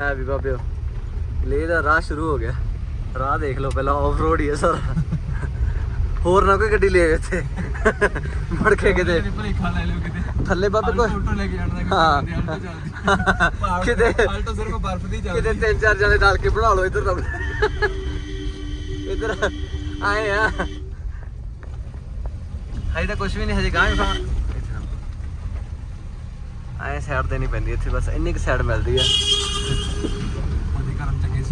ਹੈ ਵੀ ਬਾਬਿਓ ਲੇ ਦਾ ਰਾਹ ਸ਼ੁਰੂ ਹੋ ਗਿਆ। ਰਾਹ ਦੇਖ ਲਓ ਪਹਿਲਾਂ ਆਫ ਰੋਡ ਹੀ ਹੈ ਸਾਰਾ। ਹੋਰ ਨਾ ਕੋਈ ਗੱਡੀ ਲੈ ਇੱਥੇ। ਮੁੜ ਕੇ ਕਿਤੇ। ਭਲੇਖਾ ਲੈ ਲਿਓ ਕਿਤੇ। ਥੱਲੇ ਬਾਬੇ ਕੋਈ ਆਲਟੋ ਲੈ ਕੇ ਜਾਣਾ ਕਿ ਹਾਂ। ਕਿਤੇ ਆਲਟੋ ਸਿਰਫ ਬਰਫ਼ ਦੀ ਕਿਤੇ ਚੱਲਦੀ ਤਿੰਨ ਚਾਰ ਜਣੇ ਨਾਲ ਕੇ ਬਣਾ ਲਓ ਇੱਧਰ ਤਾਂ। ਇੱਧਰ ਆਏ ਆ। ਹਜੇ ਤਾਂ ਕੁਝ ਵੀ ਨਹੀਂ ਹਜੇ ਗਾਂ ਹੀ ਖਾਂ ਆਏ ਸਾਈਡ ਨਹੀਂ ਪੈਂਦੀ ਇੱਥੇ ਬਸ ਇੰਨੀ ਕੁ ਸਾਈਡ ਮਿਲਦੀ ਆ।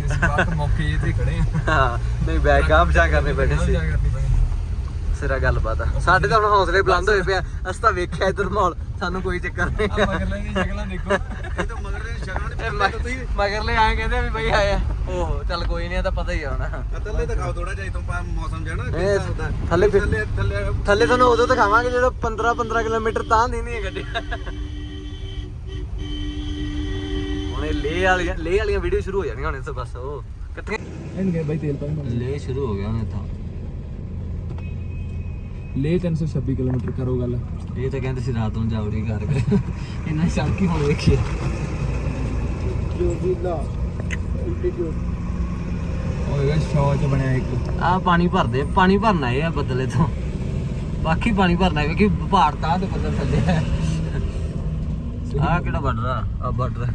ਸੀ ਅਸੀਂ ਬਾਹਰ ਮੌਕੇ ਜੇ ਤੇ ਖੜੇ ਆ। ਹਾਂ ਨਹੀਂ ਬੈਗ ਗਾਂ ਕਰਨੇ ਬੈਠੇ ਸੀ। ਸਿਰਾ ਗੱਲਬਾਤ ਆ। ਸਾਡੇ ਤਾਂ ਹੁਣ ਹੌਸਲੇ ਬੁਲੰਦ ਹੋਏ ਪਿਆ ਅਸੀਂ ਤਾਂ ਵੇਖਿਆ ਇੱਧਰ ਮਾਹੌਲ ਸਾਨੂੰ ਕੋਈ ਚੱਕਰ ਨਹੀਂ ਆ। ਮਗਰਲੇ ਦੀ ਸ਼ਕਲਾਂ ਦੇਖੋ। ਇਹ ਤਾਂ ਮਗਰ ਦੇ ਸ਼ਗਨ ਇਹ ਮ- ਮਗਰਲੇ ਆਏ ਕਹਿੰਦੇ ਵੀ ਬਈ ਆਇਆ ਓਹ ਚੱਲ ਕੋਈ ਨਹੀਂ ਤਾਂ ਪਤਾ ਹੀ ਆ ਹੁਣ। ਥੱਲੇ ਦਿਖਾਓ ਥੋੜਾ ਜਿਹਾ ਤੋਂ ਪਾ ਮੌਸਮ ਜਾਣਾ ਥੱਲੇ ਥੱਲੇ ਥੱਲੇ ਥੱਲੇ ਤੁਹਾਨੂੰ ਉਦੋਂ ਦਿਖਾਵਾਂਗੇ ਜਦੋਂ 15 15 ਕਿਲੋਮੀਟਰ ਤਾਂ ਦੀ ਨਹੀਂ ਹੈ ਗੱਡੀ। ਹੁਣ ਲੇ ਵਾਲੀਆਂ ਲੇ ਵਾਲੀਆਂ ਵੀਡੀਓ ਸ਼ੁਰੂ ਹੋ ਜਾਣੀਆਂ ਹੁਣ ਇਸ ਤੋਂ ਬਸ ਉਹ। ਇਕੱਠੀਆਂ ਇਹਨੇ ਬਾਈ ਤੇਲ ਪਾਈ ਲੇ ਸ਼ੁਰੂ ਹੋ ਗਿਆ ਹੁਣ ਇੱਥੋਂ। ਲੇ 326 ਕਿਲੋਮੀਟਰ ਕਰੋ ਗੱਲ। ਇਹ ਤਾਂ ਕਹਿੰਦੇ ਸੀ ਰਾਤ ਨੂੰ ਜਾਵੜੀ ਘਰ। ਇੰਨਾ ਸ਼ੌਕੀ ਹੁਣ ਵੇਖੀਏ ਜੋ ਜ਼ਿਲ੍ਹਾ ਇੰਟੀਟਿਊਟ ਹੋਏਗਾ ਸ਼ੌ ਚ ਬਣਿਆ ਇੱਕ। ਆ ਪਾਣੀ ਭਰਦੇ ਪਾਣੀ ਭਰਨਾ ਇਹ ਆ ਬੱਦਲੇ ਤੋਂ। ਬਾਕੀ ਪਾਣੀ ਭਰਨਾ ਹੈ ਕਿਉਂਕਿ ਪਹਾੜ ਤਾਂ ਤੇ ਬੱਦਲ ਥੱਲੇ ਹੈ ਆ ਕਿਹੜਾ ਬਾਰਡਰ ਆ? ਆ। ਬਾਰਡਰ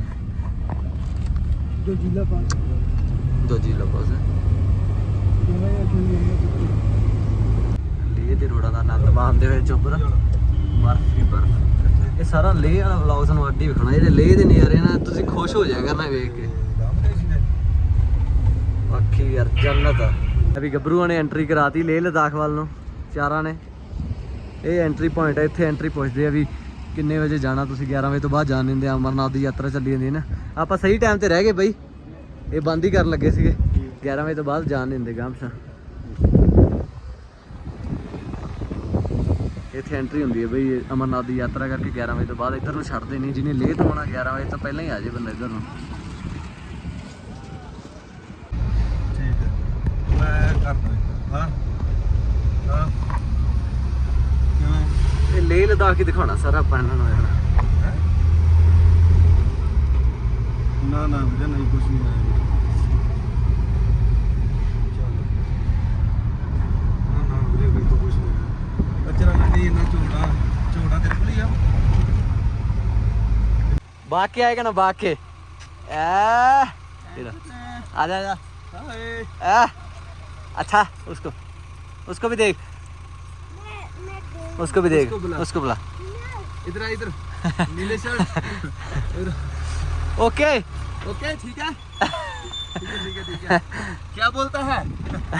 ਜੋ ਜ਼ਿਲ੍ਹਾ ਪਾਸ ਦੋ ਜੀ ਲਪਸ ਲੇ ਦੇ ਰੋਡਾਂ ਦਾ ਆਨੰਦ ਮਾਣਦੇ ਹੋਏ ਚੁੱਪਰ ਬਰਫ ਹੀ ਬਰਫ। ਇਹ ਸਾਰਾ ਲੇ ਵਾਲਾ ਵਲੌਗ ਤੁਹਾਨੂੰ ਅੱਡੀ ਵਿਖਣਾ ਜਿਹੜੇ ਲੇ ਦੇ ਨਜ਼ਾਰੇ ਨਾ ਤੁਸੀਂ ਖੁਸ਼ ਹੋ ਜਾਇਆ ਕਰਨਾ ਵੇਖ ਕੇ। ਬਾਕੀ ਯਾਰ ਜੰਨਤ ਆ। ਅਭੀ ਗੱਭਰੂਆਂ ਨੇ ਐਂਟਰੀ ਕਰਾਤੀ ਲੇਹ ਲਦਾਖ ਵੱਲ ਨੂੰ। ਚਾਰਾਂ ਨੇ। ਇਹ ਐਂਟਰੀ ਪੁਆਇੰਟ ਹੈ ਇੱਥੇ ਐਂਟਰੀ ਪੁੱਛਦੇ ਆ ਵੀ ਕਿੰਨੇ ਵਜੇ ਜਾਣਾ? ਤੁਸੀਂ 11 ਵਜੇ ਤੋਂ ਬਾਅਦ ਜਾਣ ਦਿੰਦੇ ਆ ਅਮਰਨਾਥ ਦੀ ਯਾਤਰਾ ਚੱਲੀ ਜਾਂਦੀ ਹੈ ਨਾ। ਆਪਾਂ ਸਹੀ ਟਾਈਮ ਤੇ ਰਹਿ ਗਏ ਬਈ। ਇਹ ਬੰਦ ਹੀ ਕਰਨ ਲੱਗੇ ਸੀਗੇ। 11 ਵਜੇ ਤੋਂ ਬਾਅਦ ਜਾਣ ਦਿੰਦੇ ਗਾਮਸਾ ਇੱਥੇ ਐਂਟਰੀ ਹੁੰਦੀ ਹੈ ਬਈ, ਅਮਰਨਾਥ ਦੀ ਯਾਤਰਾ ਕਰਕੇ 11 ਵਜੇ ਤੋਂ ਬਾਅਦ ਇੱਧਰ ਨੂੰ ਛੱਡਦੇ ਨਹੀਂ। ਜਿਹਨੇ ਲੇਟ ਹੋਣਾ 11 ਵਜੇ ਤੋਂ ਪਹਿਲਾਂ ਹੀ ਆ ਜੇ ਬੰਦਾ ਇੱਧਰ ਨੂੰ। ਠੀਕ ਹੈ। ਮੈਂ ਕਰਦਾ ਹਾਂ? ਹਾਂ? ਇਹ ਲੇਹ ਲਦਾਖ ਹੀ ਦਿਖਾਉਣਾ ਸਾਰਾ ਆਪਾਂ ਇਹਨਾਂ ਨੂੰ ਹੁਣ ਨਾ ਨਾ ਵੀਰੇ ਨਹੀਂ ਕੁਝ ਨਹੀਂ ਹੈ ਨਾ ਨਾ ਵੀਰੇ ਕੋਈ ਤਾਂ ਕੁਝ ਨਹੀਂ ਹੈ ਅਚਰਾ ਨਹੀਂ ਇੰਨਾ ਝੋੜਾ ਝੋੜਾ ਤੇਰੇ ਕੋਲ ਹੀ ਆ भाग के आएगा ना भाग के ए, तेरा आजा आजा ਹਾਏ ए, अच्छा उसको उसको भी देख उसको भी देख उसको बुला। उसको बुला इधर आ इधर नीले शर्ट ओके ओके ठीक है ठीक है ठीक है ठीक है क्या बोलता है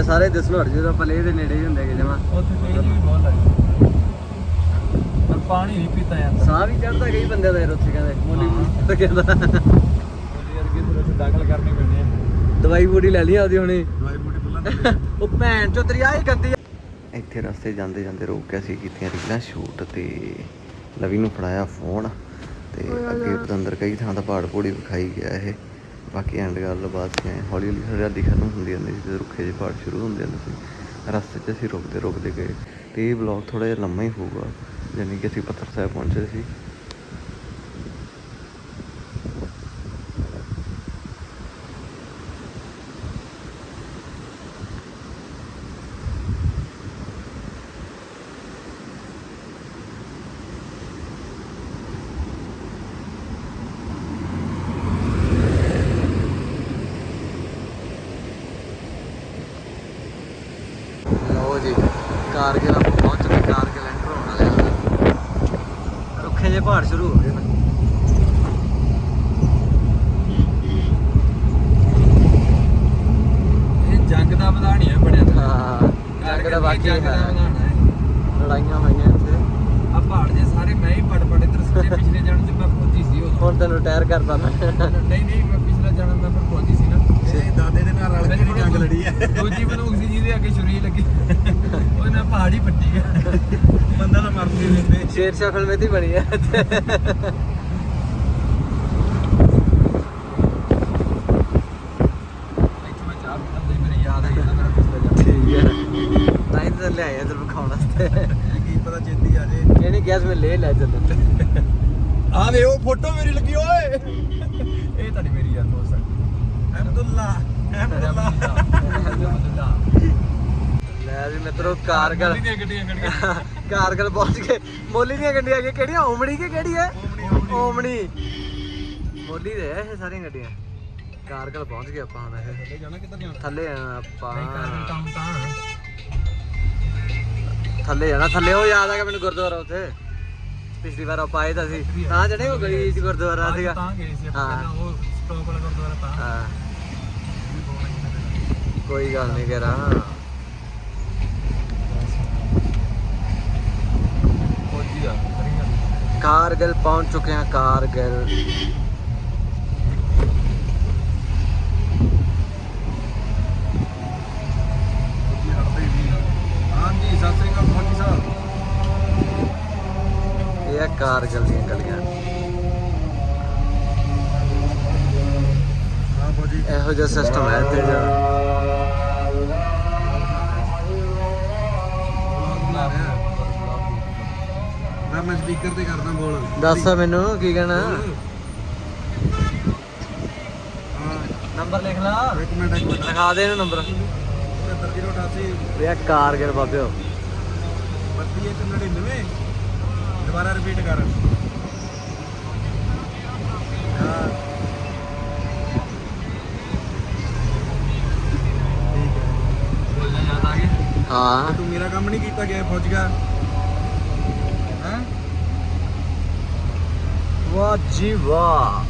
ਘੂਜਾ ਸਾਰੇ ਦਿਸਣੋੜ ਜਦੋਂ ਆਪਾਂ ਲੇਹ ਦੇ ਨੇੜੇ ਹੀ ਹੁੰਦੇ ਕਿ ਜਮਾ। ਉੱਥੇ ਤੇਜ਼ ਵੀ ਬਹੁਤ ਲੱਗਦਾ ਪਰ ਪਾਣੀ ਨਹੀਂ ਪੀਤਾ ਜਾਂਦਾ। ਸਾਹ ਵੀ ਚੜਦਾ ਕਈ ਬੰਦਿਆਂ ਦਾ ਯਾਰ ਉੱਥੇ ਕਹਿੰਦੇ ਮੋਲੀ ਤਾਂ ਕਹਿੰਦਾ। ਉਹਦੇ ਵਰਗੇ ਉੱਥੇ ਦਾਖਲ ਕਰਨੇ ਪੈਂਦੇ ਆ। ਦਵਾਈ ਬੂਟੀ ਲੈ ਲਈ ਆਦੀ ਹੁਣੇ। ਦਵਾਈ ਬੂਟੀ ਬੁਲਾ ਉਹ ਭੈਣ ਚੋ ਤੇਰੀ ਆਈ ਗੰਦੀ ਇੱਥੇ ਰਸਤੇ ਜਾਂਦੇ ਜਾਂਦੇ ਰੋਕ ਕੇ ਅਸੀਂ ਕੀਤੀਆਂ ਰੀਲਾਂ ਸ਼ੂਟ ਤੇ ਲਵੀ ਨੂੰ ਫੜਾਇਆ ਫੋਨ ਤੇ ਅੱਗੇ ਪਤੰਦਰ ਕਈ ਥਾਂ ਦਾ ਪਹਾੜ ਪੂੜੀ ਵਿਖਾਈ ਗਿਆ ਇਹ। ਬਾਕੀ ਐਂਡ ਗੱਲ ਬਾਤ ਸੀ ਹੌਲੀ ਹੌਲੀ ਹਰਿਆਲੀ ਖਤਮ ਹੁੰਦੀ ਜਾਂਦੀ ਸੀ ਤੇ ਰੁੱਖੇ ਜਿਹੇ ਪਹਾੜ ਸ਼ੁਰੂ ਹੁੰਦੇ ਜਾਂਦੇ ਸੀ। ਰਸਤੇ 'ਚ ਅਸੀਂ ਰੁਕਦੇ ਰੁਕਦੇ ਗਏ ਤੇ ਇਹ ਵਲੌਗ ਥੋੜਾ ਜਿਹਾ ਲੰਮਾ ਹੀ ਹੋਊਗਾ, ਯਾਨੀ ਕਿ ਅਸੀਂ ਪੱਥਰ ਸਾਹਿਬ ਪਹੁੰਚੇ ਸੀ ਲਓ ਜੀ ਕਾਰਗਿਲ ਆਪਾਂ ਪਹੁੰਚ ਚੁੱਕੇ ਕਾਰਗਿਲ ਐਂਟਰ ਹੋਣ ਵਾਲੇ ਹਾਂ ਰੁੱਖੇ ਜਿਹੇ ਪਹਾੜ ਸ਼ੁਰੂ ਹੋ ਗਏ ਨਾ ਇਹ ਜੰਗ ਦਾ ਮੈਦਾਨ ਹੀ ਹੈ ਬਣਿਆ ਤਾਂ ਹਾਂ ਦਾ ਲੜਾਈਆਂ ਹੋਈਆਂ ਇੱਥੇ। ਆ ਪਹਾੜ ਜੇ ਸਾਰੇ ਮੈਂ ਹੀ ਪੜ ਪੜ ਇੱਧਰ ਸਿੱਧੇ ਪਿਛਲੇ ਜਾਣ ਚ ਮੈਂ ਫੌਜੀ ਸੀ ਉਦੋਂ। ਹੁਣ ਤੈਨੂੰ ਰਿਟਾਇਰ ਕਰਦਾ ਨਾ ਨਹੀਂ ਨਹੀਂ ਮੈਂ ਪਿਛਲਾ ਜਾਣਾ ਮੈਂ ਫਿਰ ਫੌਜੀ ਸੀ ਨਾ। ਇਹ ਦਾਦੇ ਦੇ ਨਾਲ ਰਲ ਕੇ ਨਹੀਂ ਜੰਗ ਲੜੀ ਹੈ। ਦੂਜੀ ਬੰਦੂਕ ਸੀ ਜਿਹਦੇ ਅੱਗੇ ਛੁਰੀ ਲੱਗੀ। ਉਹਨੇ ਨਾਲ ਪਹਾੜ ਹੀ ਪੱਟੀ ਬੰਦਾ ਤਾਂ ਮਰਦੇ ਰਹਿੰਦੇ ਸ਼ੇਰ ਸ਼ਾਹ ਫਿਲਮ ਇਹਦੀ ਬਣੀ ਹੈ ਇੱਥੇ ਮੈਂ ਚਾਹ ਪੀਂਦਾ ਹੁੰਦਾ ਸੀ, ਮੇਰੇ ਯਾਦ ਆਈ ਜਾਂਦਾ ਮੇਰਾ ਪਿਛਲਾ ਜਾਣਾ ਠੀਕ ਹੈ ਹੀ ਲਿਆਏ ਇਧਰ ਵਿਖਾਉਣ ਵਾਸਤੇ। ਕੀ ਪਤਾ ਚੇਤੀ ਆ ਜੇ। ਇਹਨੇ ਕਿਹਾ ਸੀ ਮੈਂ ਲੈ ਲੈ ਚੱਲ। ਆ ਵੇ ਉਹ ਫੋਟੋ ਮੇਰੀ ਲੱਗੀ ਓਏ। ਇਹ ਤੁਹਾਡੀ ਮੇਰੀ ਯਾਦ ਹੋ ਸਕਦੀ ਅਬਦੁੱਲਾ ਅਬਦੁੱਲਾ। ਲੈ ਵੀ ਮਿੱਤਰੋ ਕਾਰਗਲ। ਦੀਆਂ ਗੱਡੀਆਂ ਗੱਡੀਆਂ ਕਾਰਗਲ ਪਹੁੰਚ ਗਏ। ਮੋਲੀ ਦੀਆਂ ਗੱਡੀਆਂ ਆ ਗਈਆਂ ਕਿਹੜੀਆਂ? ਓਮਣੀ ਕਿ ਕਿਹੜੀ ਹੈ? ਓਮਣੀ ਮੋਲੀ ਦੇ ਆ ਇਹ ਸਾਰੀਆਂ ਗੱਡੀਆਂ। ਕਾਰਗਲ ਪਹੁੰਚ ਗਏ ਆਪਾਂ ਹੁਣ ਇਹ। ਥੱਲੇ ਜਾਣਾ ਕਿੱਧਰ ਜਾਣਾ? ਥੱਲੇ ਆਪਾਂ। ਨਹੀਂ ਕਰ ਕੰਮ ਤਾਂ ਥੱਲੇ ਜਾਣਾ ਥੱਲੇ ਉਹ ਯਾਦ ਆ ਗਿਆ ਮੈਨੂੰ ਗੁਰਦੁਆਰਾ ਉੱਥੇ। ਪਿਛਲੀ ਵਾਰ ਆਪਾਂ ਆਏ ਤਾਂ ਸੀ। ਤਾਂ ਜਿਹੜੇ ਉਹ ਗਲੀ 'ਚ ਗੁਰਦੁਆਰਾ ਸੀਗਾ। ਤਾਂ ਗਏ ਸੀ ਆਪਾਂ ਹਾਂ। ਪਹਿਲਾਂ ਉਹ ਸਟਾਕ ਵਾਲਾ ਗੁਰਦੁਆਰਾ ਤਾਂ। ਹਾਂ। ਵੀ ਬਹੁਤ ਵਧੀਆ ਕੋਈ ਗੱਲ ਨਹੀਂ ਆ ਕਰੀ ਗੱਲ ਕਾਰਗਿਲ ਪਹੁੰਚ ਚੁੱਕੇ ਹਾਂ ਕਾਰਗਿਲ ਫੌਜੀ ਹਟਦੇ ਵੀ ਹਾਂਜੀ ਸਤਿ ਸ੍ਰੀ ਅਕਾਲ ਫੌਜੀ ਸਾਹਿਬ ਇਹ ਆ ਕਾਰਗਿਲ ਦੀਆਂ ਗਲੀਆਂ। ਇਹੋ ਜਿਹਾ ਸਿਸਟਮ ਹੈ ਇੱਥੇ ਦਾ ਬੁਲਾ ਰਿਹਾ ਮੈਂ ਮੈਂ ਸਪੀਕਰ ਤੇ ਕਰਦਾ ਬੋਲ। ਦੱਸ ਮੈਨੂੰ ਕੀ ਕਹਿਣਾ? ਹਾਂ ਨੰਬਰ ਲਿਖ ਲਾ। ਇੱਕ ਮਿੰਟ ਇੱਕ ਮਿੰਟ। ਲਿਖਾ ਦੇ ਇਹਨੂੰ ਨੰਬਰ। 7088 ਇਹ ਆ ਕਾਰਗਿਲ ਬਾਬਿਓ 3199 ਦੁਬਾਰਾ ਰਿਪੀਟ ਕਰ। ਹਾਂ। ਤੂੰ ਮੇਰਾ ਕੰਮ ਨਹੀਂ ਕੀਤਾ ਗਿਆ ਫੌਜੀਆ ਹਾਂ? ਵਾਹ ਜੀ ਵਾਹ।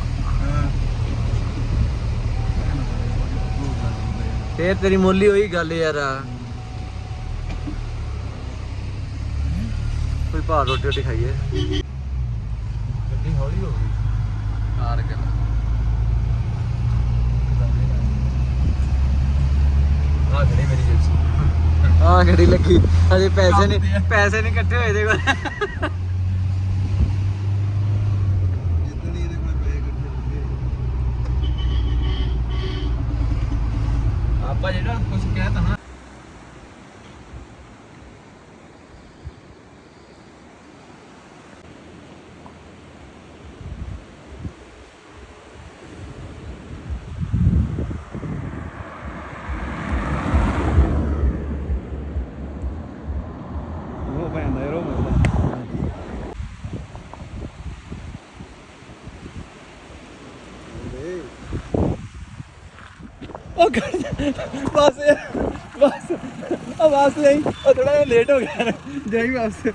ਫੇਰ ਤੇਰੀ ਮੋਲੀ ਹੋਈ ਗੱਲ ਯਾਰ ਕੋਈ ਭਾਰ ਰੋਟੀ ਰੋਟੀ ਖਾਈਏ। ਗੱਡੀ ਹੌਲੀ ਹੋ ਗਈ। ਕਾਰਗਿਲ ਆ ਖੜੇ ਮੇਰੀ ਲੱਗੀ? ਅਜੇ ਪੈਸੇ ਨਹੀਂ ਪੈਸੇ ਨਹੀਂ ਇਕੱਠੇ ਹੋਏ ਇਹਦੇ ਕੋਲ ਜਿੱਦਣ ਹੀ ਇਹਦੇ ਕੋਲ ਪੈਸੇ ਇਕੱਠੇ ਹੁੰਦੇ ਆਪਾਂ ਜਿਹੜਾ ਕੁਝ ਕਹਿਤਾ ਨਾ ਉਹ ਪੈਂਦਾ ਯਾਰ ਉਹ ਮਿਲਦਾ ਉਹ ਬਸ ਬਸ। ਆ ਬਸ ਨਹੀਂ ਉਹ ਥੋੜਾ ਜਿਹਾ ਲੇਟ ਹੋ ਗਿਆ ਜਾਈ ਵਾਪਸ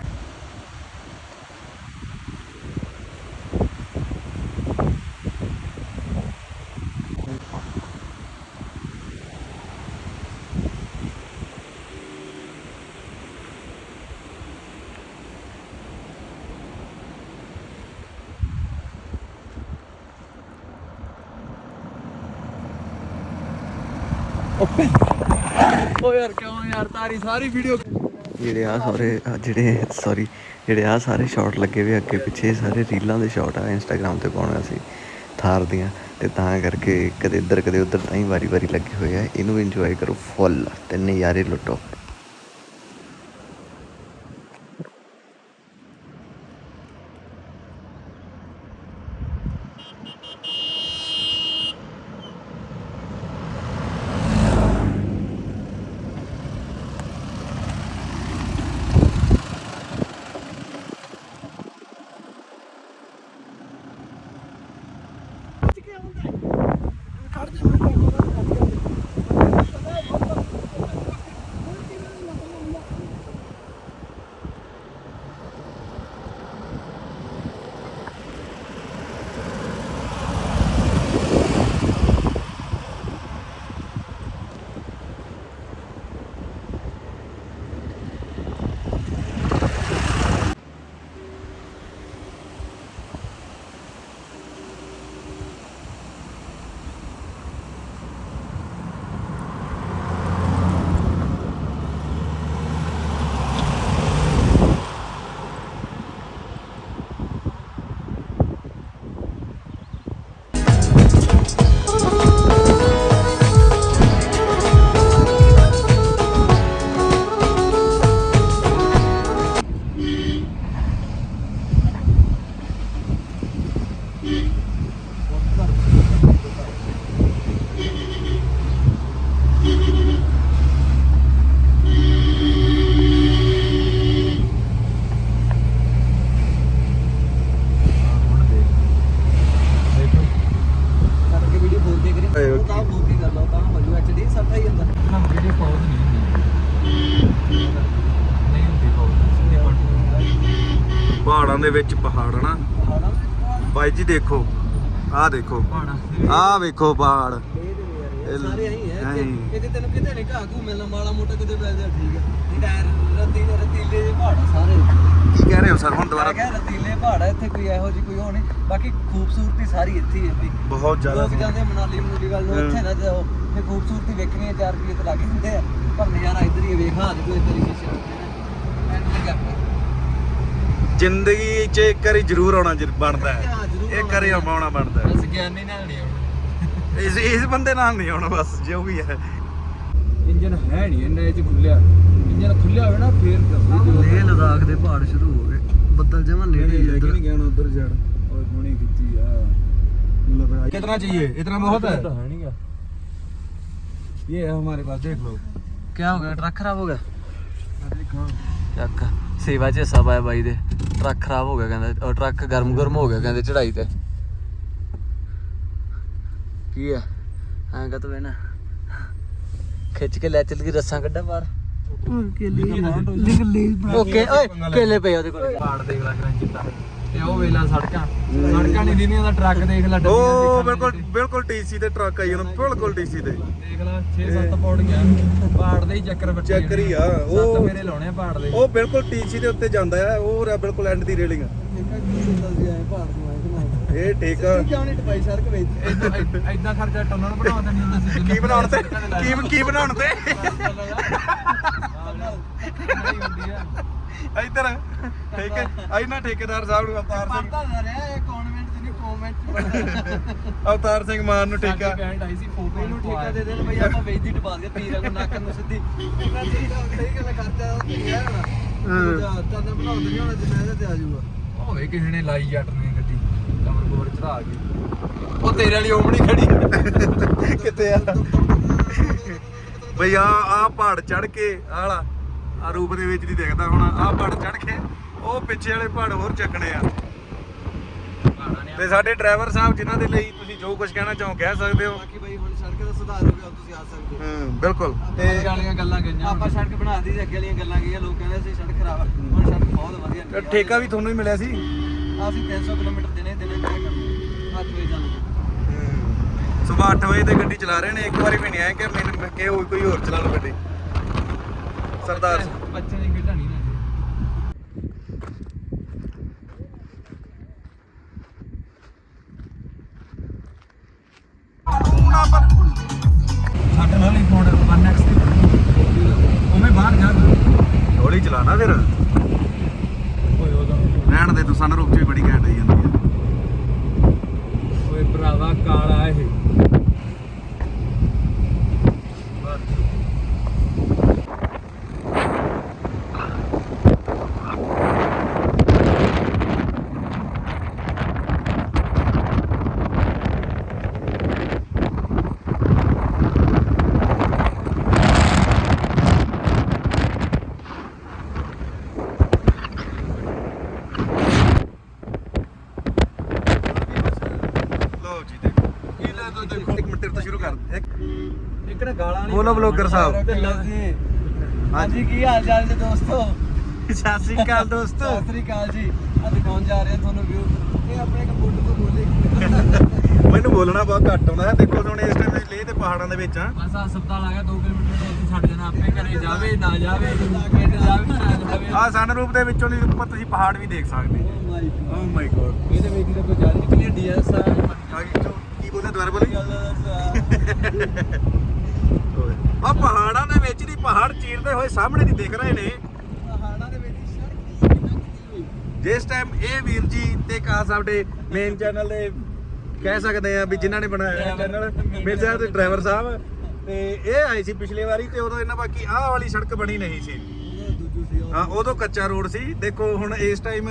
ਓ ਯਾਰ ਕਿਉਂ ਯਾਰ, ਤਾਰੀ ਸਾਰੀ ਵੀਡੀਓ ਜਿਹੜੇ ਆ ਸਾਰੇ, ਆਹ ਜਿਹੜੇ ਸੌਰੀ ਜਿਹੜੇ ਆ ਸਾਰੇ ਸ਼ਾਟ ਲੱਗੇ ਵੀ ਅੱਗੇ ਪਿੱਛੇ ਸਾਰੇ ਰੀਲਾਂ ਦੇ ਸ਼ਾਟ ਆ ਇੰਸਟਾਗ੍ਰam ਤੇ ਪਾਉਣਾ ਸੀ ਥਾਰ ਦੀਆਂ, ਤੇ ਤਾਂ ਕਰਕੇ ਕਦੇ ਇੱਧਰ ਕਦੇ ਉੱਧਰ ਤਾਂ ਹੀ ਵਾਰੀ-ਵਾਰੀ ਲੱਗੇ ਹੋਏ ਆ, ਇਹਨੂੰ ਇੰਜੋਏ ਕਰੋ ਫੁੱਲ ਤੇ ਨਜ਼ਾਰੇ ਲੁੱਟੋ। ਜੀ ਦੇਖੋ ਆਹ ਦੇਖੋ। ਆਹ ਵੇਖੋ ਪਹਾੜ। ਇਹ ਸਾਰੇ ਆਹੀ ਹੈ। ਇੱਥੇ- ਇੱਥੇ ਤੈਨੂੰ ਕਿਤੇ ਨਹੀਂ ਘਾਹ ਘੂ ਮਿਲਣਾ ਮਾੜਾ ਮੋਟਾ ਕਿਤੇ ਮਿਲ ਜਾ ਠੀਕ ਹੈ। ਨਹੀਂ ਟਾਇਰ ਰਤੀਲੇ ਰਤੀਲੇ ਪਹਾੜ ਆ ਸਾਰੇ। ਕੀ ਕਹਿ ਰਹੇ ਹੋ ਸਰ ਹੁਣ ਮੈਂ ਦੁਬਾਰਾ ਕਿਹਾ ਰਤੀਲੇ ਪਹਾੜ ਆ ਇੱਥੇ ਕੋਈ ਇਹੋ ਜਿਹੀ ਕੋਈ ਹੋਣੀ ਬਾਕੀ ਖੂਬਸੂਰਤੀ ਸਾਰੀ ਇੱਥੇ ਹੀ ਹੈ ਵੀ। ਬਹੁਤ ਜ਼ਿਆਦਾ ਲੋਕ ਜਾਂਦੇ ਮਨਾਲੀ ਮਨੂਲੀ ਵੱਲ ਨੂੰ ਇੱਥੇ ਨਾ ਜਾਓ। ਤੇ ਖੂਬਸੂਰਤੀ ਵੇਖਣੀ ਹੈ 4 ਰੁਪਏ ਤੇ ਲੱਗ ਜਾਂਦੇ ਆ। ਪਰ ਨਜ਼ਾਰਾ ਇੱਧਰ ਹੀ ਹੈ, ਵੇਖ ਹਾਂ ਕੋਈ ਤੇਰੀ ਸ਼ੀਸ਼ੇ ਮੈਂ ਲੱਗਿਆ ਜ਼ਿੰਦਗੀ 'ਚ ਇੱਕ ਵਾਰੀ ਜ਼ਰੂਰ ਆਉਣਾ ਜ਼ਰ- ਬਣਦਾ ਹੈ। ਹਾਂ, ਜ਼ਰੂਰ ਇੱਕ ਵਾਰੀ ਆਉਣਾ ਬਣਦਾ ਹੈ ਬਸ ਗਿਆਨੀ ਨਾਲ ਨਹੀਂ ਆਉਣਾ ਇਸ ਇਸ ਬੰਦੇ ਨਾਲ ਨਹੀਂ ਆਉਣਾ ਬਸ ਜੋ ਵੀ ਹੈ ਇੰਜਨ ਹੈ ਨਹੀਂ ਇੰਨਾ ਇਹ ਚ ਖੁੱਲਿਆ ਇੰਜਨ ਖੁੱਲਿਆ ਹੋਵੇ ਨਾ ਫੇਰ ਲੇਹ ਲਦਾਖ ਦੇ ਪਹਾੜ ਸ਼ੁਰੂ ਹੋ ਗਏ ਬੱਦਲ ਜਮਾ ਨੇੜੇ ਹੀ ਇੱਧਰ ਗਿਆ ਉਧਰ ਜੜ ਓਏ ਹੁਣੀ ਖਿੱਚੀ ਆ कितना चाहिए इतना बहुत है ਤਾਂ ਹੈ ਨਹੀਂਗਾ ये है हमारे पास देख लो ਕੀ ਹੋ ਗਿਆ ਟਰੱਕ ਖਰਾਬ ਹੋ ਗਿਆ ਦੇਖਾਂ ਚੱਕ ਸੇਵਾ ਚ ਹਿੱਸਾ ਪਾਇਆ ਬਾਈ ਦੇ। ਟਰੱਕ ਖਰਾਬ ਹੋ ਗਿਆ ਕਹਿੰਦਾ ਉਹ ਟਰੱਕ ਗਰਮ ਗਰਮ ਹੋ ਗਿਆ ਕਹਿੰਦੇ ਚੜਾਈ ਤੇ। ਕੀ ਆ? ਐਂ ਕਾ ਤੂੰ ਨਾ ਖਿੱਚ ਕੇ ਲੈ ਚੱਲ ਗਈ ਰੱਸਾਂ ਕੱਢਾ ਬਾਹਰ। ਓਕੇ ਓਏ ਕੇਲੇ ਪਏ ਉਹਦੇ ਕੋਲ। ਪਹਾੜ ਦੇਖ ਲੈ ਕਰੰਚਿਤਾ ਤੇ ਉਹ ਵੇਲਾ ਸੜਕਾਂ। ਸੜਕਾਂ ਨਹੀਂ ਦਿਨੀਆਂ ਦਾ ਟਰੱਕ ਦੇਖ ਲੈ ਉਹ ਬਿਲਕੁਲ ਬਿਲਕੁਲ ਟੀਸੀ ਤੇ ਟਰੱਕ ਆਈ ਉਹਨੂੰ ਬਿਲਕੁਲ ਟੀਸੀ ਤੇ। ਦੇਖ ਲੈ 6-7 ਪੌੜੀਆਂ ਪਹਾੜ ਦੇ ਹੀ ਚੱਕਰ ਬੱਟੇ ਚੱਕਰ ਹੀ ਆ। ਉਹ ਮੇਰੇ ਲਾਉਣੇ ਆ ਪਹਾੜ ਦੇ ਉਹ ਬਿਲਕੁਲ ਟੀਸੀ ਦੇ ਉੱਤੇ ਜਾਂਦਾ ਆ ਉਹ ਰਿਹਾ ਬਿਲਕੁਲ ਐਂਡ ਦੀ ਰੇਲਿੰਗ ਇਹ ਠੀਕ ਆ ਕਿਉਂ ਨਹੀਂ ਟਪਾਈ ਸਰ ਕਵੇ ਇਦਾਂ ਖਰਚਾ ਟੰਨਣ ਬਣਾਉਂਦੇ ਨਹੀਂ ਹੁੰਦਾ ਸੀ ਕੀ ਬਣਾਉਣ ਤੇ? ਕੀ ਕੀ ਬਣਾਉਣ ਤੇ? ਇੱਧਰ ਠੀਕ ਹੈ। ਆਈ ਨਾ ਠੇਕੇਦਾਰ ਸਾਹਿਬ ਨੂੰ ਅਵਤਾਰ ਸਿੰਘ। ਪਤਾ ਨਾ ਰਿਹਾ ਇਹ ਕਨਵੈਂਟ ਚ ਨਹੀਂ ਕਨਵੈਂਟ ਅਵਤਾਰ ਸਿੰਘ ਮਾਨ ਨੂੰ ਠੇਕਾ। ਸਾਡੀ ਬੈਂਡ ਆਈ ਸੀ ਫੋਟੋ ਮੈਨੂੰ ਠੇਕਾ ਦੇ ਦੇਣ ਬਈ ਆਪਾਂ ਵੇਚਦੀ ਟਪਾ ਦੇ ਪੀਰਾਂ ਨੂੰ ਨੱਕ ਨੂੰ ਸਿੱਧੀ। ਇਹਨਾਂ ਦਾ ਸਹੀ ਗੱਲ ਖਰਚਾ ਉਹ ਤੇ ਹੈ ਨਾ ਤਾਂ ਬਣਾਉਂਦੇ ਨਹੀਂ ਹੋਣਾ ਜਿਵੇਂ ਤੇ ਆ ਜਾਊਗਾ। ਹੋਵੇ ਕਿਸੇ ਨੇ ਲਾਈ ਜੱਟ ਨੇ ਗੱਡੀ ਕਮਰ ਕੋਰ ਚੜਾ ਕੇ। ਉਹ ਤੇਰੇ ਵਾਲੀ ਓਮਣੀ ਖੜੀ ਕਿੱਥੇ ਆ? ਬਈ ਆ ਆ ਪਹਾੜ ਚੜ ਕੇ ਆਲਾ ਆ ਰੂਪ ਦੇ ਵਿੱਚ ਨਹੀਂ ਦਿਖਦਾ ਹੁਣ ਆ ਪਹਾੜ ਚੜ ਕੇ। ਉਹ ਪਿੱਛੇ ਵਾਲੇ ਪਹਾੜ ਹੋਰ ਚੱਕਣੇ ਆ। ਤੇ ਸਾਡੇ ਡਰਾਈਵਰ ਸਾਹਿਬ ਜਿਨ੍ਹਾਂ ਦੇ ਲਈ ਤੁਸੀਂ ਜੋ ਕੁਝ ਕਹਿਣਾ ਚਾਹੋ ਕਹਿ ਸਕਦੇ ਹੋ। ਬਾਕੀ ਬਈ ਹੁਣ ਸੜਕ ਦਾ ਸੁਧਾਰ ਹੋ ਗਿਆ ਹੁਣ ਤੁਸੀਂ ਆ ਸਕਦੇ ਹੋ। ਹੂੰ ਬਿਲਕੁਲ। ਤੇ ਵਾਲੀਆਂ ਗੱਲਾਂ ਗਈਆਂ। ਆਪਾਂ ਸੜਕ ਬਣਾ ਦਿੱਤੀ ਅੱਗੇ ਵਾਲੀਆਂ ਗੱਲਾਂ ਗਈਆਂ ਲੋਕ ਕਹਿੰਦੇ ਸੀ ਸੜਕ ਖਰਾਬ ਆ। ਹੁਣ ਸੜਕ ਬਹੁਤ ਵਧੀਆ ਤੇ ਠੇਕਾ ਵੀ ਤੁਹਾਨੂੰ ਹੀ ਮਿਲਿਆ ਸੀ? ਅਸੀਂ 300 ਕਿਲੋਮੀਟਰ ਦਿਨੇ ਦਿਨੇ ਤੈਅ ਕਰਨਾ 8 ਵਜੇ ਜਾਣਾ ਸਵੇਰ 8 ਵਜੇ ਤੇ ਗੱਡੀ ਚਲਾ ਰਹੇ ਨੇ ਇੱਕ ਵਾਰੀ ਵੀ ਨਹੀਂ ਆਏ ਕਿ ਮੈਨੂੰ ਕਿ ਹੋਰ ਕੋਈ ਹੋਰ ਚਲਾ ਲਓ ਗੱਡੀ। ਸਰਦਾਰ। ਬੱਚੇ ਦੀ ਖੇਡਾਂ ਨਹੀਂ ਨਾ ਇਹ। ਸਾਡੇ ਨਾਲ ਹੀ ਫੋਨ 1x ਤੇ ਉਹਵੇਂ ਬਾਹਰ ਜਾ ਹੌਲੀ ਚਲਾਣਾ ਫਿਰ। ਓਏ ਉਹਦਾ ਰਹਿਣ ਦੇ ਤੂੰ ਸਨ ਰੂਪ ਚ ਵੀ ਬੜੀ ਘੈਂਟ ਆਈ ਜਾਂਦੀ ਹੈ ਓਏ ਭਰਾਵਾ ਕਾਲਾ ਲਓ ਜੀ ਦੇਖੋ ਕੀ ਲੈ ਦੋ ਦੇਖੋ ਇੱਕ ਮਿੰਟ ਤੇਰੇ ਤੋਂ ਸ਼ੁਰੂ ਕਰ ਇੱਕ ਇੱਕ ਨਾ ਗਾਲਾਂ ਨਹੀਂ ਬੋਲੋ ਬਲੌਗਰ ਸਾਹਿਬ। ਢਿੱਲੋਂ ਜੀ। ਹਾਂਜੀ। ਕੀ ਹਾਲ ਚਾਲ ਨੇ ਦੋਸਤੋ? ਸਤਿ ਸ੍ਰੀ ਅਕਾਲ ਦੋਸਤੋ। ਸਤਿ ਸ੍ਰੀ ਅਕਾਲ ਜੀ। ਆ ਦਿਖਾਉਣ ਜਾ ਰਹੇ ਹਾਂ ਤੁਹਾਨੂੰ ਵਿਊ ਇਹ ਆਪਣੇ ਕੰਪਿਊਟਰ ਤੋਂ ਬੋਲੇ ਮੈਨੂੰ ਬੋਲਣਾ ਬਹੁਤ ਘੱਟ ਆਉਂਦਾ ਹੈ। ਦੇਖੋ ਹੁਣ ਇਸ ਟਾਈਮ ਲੇਹ ਤੇ ਪਹਾੜਾਂ ਦੇ ਵਿੱਚ ਆ। ਬਸ ਹਸਪਤਾਲ ਆ ਗਿਆ 2 ਕਿਲੋਮੀਟਰ ਤੋਂ ਉੱਥੇ ਛੱਡ ਜਾਣਾ ਆਪੇ। ਘਰੇ ਜਾਵੇ ਨਾ ਜਾਵੇ ਕਿਤੇ ਜਾਵੇ ਨਾ ਜਾਵੇ। ਆ ਸਨਰੂਪ ਦੇ ਵਿੱਚੋਂ ਦੀ ਉੱਪਰ ਤੁਸੀਂ ਪਹਾੜ ਵੀ ਦੇਖ ਸਕਦੇ ਓ ਮਾਈ ਓ ਮਾਈ ਗੋਡ ਇਹਦੇ ਵਿੱਚ ਤਾਂ ਕੋਈ ਜ਼ਿਆਦਾ ਨਿਕਲੀ ਡੀਐਸ ਆ ਕੀ ਬੋਲਦੇ ਦੁਬਾਰਾ ਬੋਲੀ ਆ ਪਹਾੜਾਂ ਦੇ ਵਿੱਚ ਦੀ ਪਹਾੜ ਚੀਰਦੇ ਹੋਏ ਸਾਹਮਣੇ ਦੀ ਦਿਖ ਰਹੇ ਨੇ। ਪਹਾੜਾਂ ਦੇ ਵਿੱਚ ਸੜਕ ਕਿੰਨਾ ਕੀਤੀ ਹੋਈ? ਜਿਸ ਟਾਈਮ ਇਹ ਵੀਰ ਜੀ ਤੇ ਕਾ ਸਾਡੇ ਮੇਨ ਚੈਨਲ ਦੇ ਕਹਿ ਸਕਦੇ ਆ ਵੀ ਜਿਨ੍ਹਾਂ ਨੇ ਬਣਾਇਆ ਚੈਨਲ ਮੇਰੇ ਸਾਹਿਬ ਦੇ ਡਰਾਈਵਰ ਸਾਹਿਬ। ਤੇ ਇਹ ਆਏ ਸੀ ਪਿਛਲੇ ਵਾਰੀ ਤੇ ਉਦੋਂ ਇਹਨਾਂ ਬਾਕੀ ਆਹ ਵਾਲੀ ਸੜਕ ਬਣੀ ਨਹੀਂ ਸੀ। ਹਾਂ ਉਦੋਂ ਕੱਚਾ ਰੋਡ ਸੀ। ਦੇਖੋ ਹੁਣ ਇਸ ਟਾਈਮ